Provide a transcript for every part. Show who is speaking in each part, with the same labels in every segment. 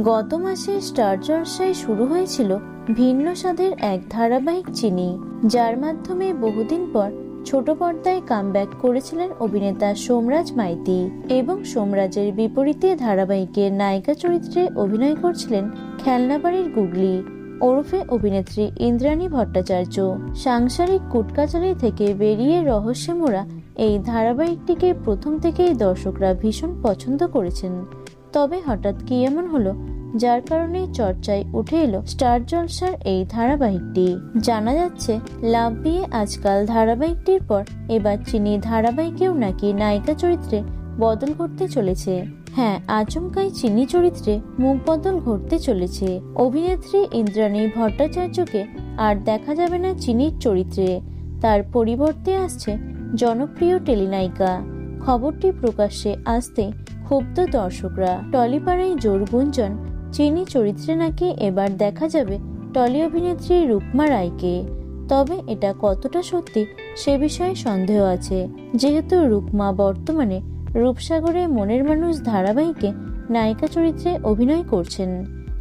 Speaker 1: গত মাসে স্টার জলসায় শুরু হয়েছিল ভিন্ন স্বাদের এক ধারাবাহিক চিনি, যার মাধ্যমে বহুদিন পর ছোট পর্দায় কামব্যাক করেছিলেন অভিনেতা সোমরাজ মাইতি এবং সোমরাজের বিপরীতে ধারাবাহিকের নায়িকা চরিত্রে অভিনয় করছিলেন খেলনাবাড়ির গুগলি। ওরফে অভিনেত্রী ইন্দ্রাণী ভট্টাচার্য। সাংসারিক কুটকাচালি থেকে বেরিয়ে রহস্যে মোড়া এই ধারাবাহিকটিকে প্রথম থেকেই দর্শকরা ভীষণ পছন্দ করেছেন। তবে হঠাৎ কি এমন হলো? যার কারণে চর্চায় উঠে এলো স্টার জলসার এই ধারাবাহিকটি। জানা যাচ্ছে লাভ বিয়ে আজকাল ধারাবাহিকটির পর এবার চিনি ধারাবাহিকেও নাকি নায়িকা চরিত্রে বদল ঘটতে চলেছে। হ্যাঁ আচমকাই চিনি চরিত্রে মুখ বদল ঘটতে চলেছে। অভিনেত্রী ইন্দ্রাণী ভট্টাচার্যকে আর দেখা যাবে না চিনির চরিত্রে। তার পরিবর্তে আসছে জনপ্রিয় টেলিনায়িকা। খবরটি প্রকাশ্যে আসতে ক্ষুব্ধ দর্শকরা। টলিপাড়ায় জোর গুঞ্জন চিনি চরিত্রে নাকি এবার দেখা যাবে টলি অভিনেত্রী রূপমা রায়কে। তবে এটা কতটা সত্যি সে বিষয়ে সন্দেহ আছে। যেহেতু রূপমা বর্তমানে রূপসাগরে মনের মানুষ ধারাবাহিকে নায়িকা চরিত্রে অভিনয় করছেন।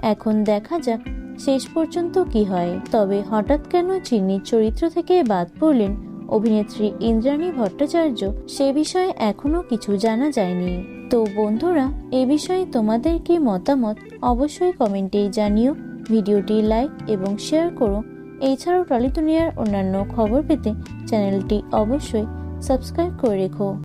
Speaker 1: এখন দেখা যাক শেষ পর্যন্ত কি হয়। তবে হঠাৎ কেন চিনির চরিত্র থেকে বাদ পড়লেন অভিনেত্রী ইন্দ্রাণী ভট্টাচার্য সে বিষয়ে এখনও কিছু জানা যায়নি। তো বন্ধুরা, এ বিষয়ে তোমাদের কি মতামত অবশ্যই কমেন্টে জানিও। ভিডিওটি লাইক এবং শেয়ার করো। এছাড়াও টলি দুনিয়ার অন্যান্য খবর পেতে চ্যানেলটি অবশ্যই সাবস্ক্রাইব করে রেখো।